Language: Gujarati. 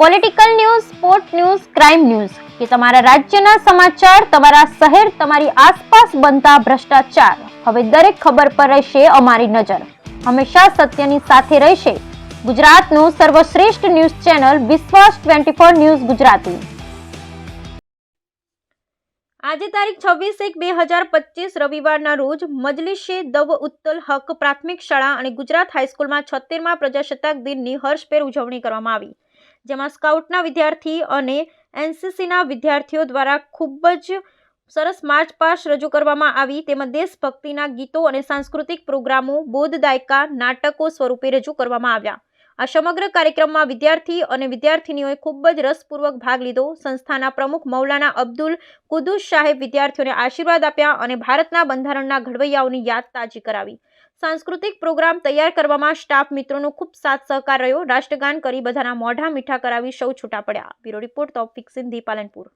Political news sport news crime news કે તમારા રાજ્યના સમાચાર, તમારા શહેર, તમારી આસપાસ બનતા ભ્રષ્ટાચાર. હવે દરેક ખબર પર રહેશે અમારી નજર. હંમેશા સત્યની સાથે રહેશે. ગુજરાતનું સર્વશ્રેષ્ઠ news channel Vishwas twenty four news Gujarati. આજે તારીખ છવ્વીસ એક બે હજાર પચીસ રવિવારના રોજ મજલિશે દવ ઉત્તલ હક પ્રાથમિક શાળા અને ગુજરાત હાઈસ્કૂલમાં છોતેરમાં પ્રજાસત્તાક દિનની હર્ષભેર ઉજવણી કરવામાં આવી. જેમાં સ્કાઉટના વિદ્યાર્થી અને એનસીસીના વિદ્યાર્થીઓ દ્વારા ખૂબ જ સરસ માર્ચ પાસ્ટ રજૂ કરવામાં આવી. તેમાં દેશભક્તિના ગીતો અને સાંસ્કૃતિક પ્રોગ્રામો, બોધદાયકા નાટકો સ્વરૂપે રજૂ કરવામાં આવ્યા. આ સમગ્ર કાર્યક્રમમાં વિદ્યાર્થી અને વિદ્યાર્થીનીઓએ ખૂબ જ રસપૂર્વક ભાગ લીધો. સંસ્થાના પ્રમુખ મૌલાના અબ્દુલ કુદુસ સાહેબ વિદ્યાર્થીઓને આશીર્વાદ આપ્યા અને ભારતના બંધારણના ઘડવૈયાઓની યાદ તાજી કરાવી. સાંસ્કૃતિક પ્રોગ્રામ તૈયાર કરવામાં સ્ટાફ મિત્રોનો ખૂબ સાથ સહકાર રહ્યો. રાષ્ટ્રગાન કરી બધાના મોઢા મીઠા કરાવી સૌ છૂટા પડ્યા. Bureau report Taufiq Sindhi Palanpur.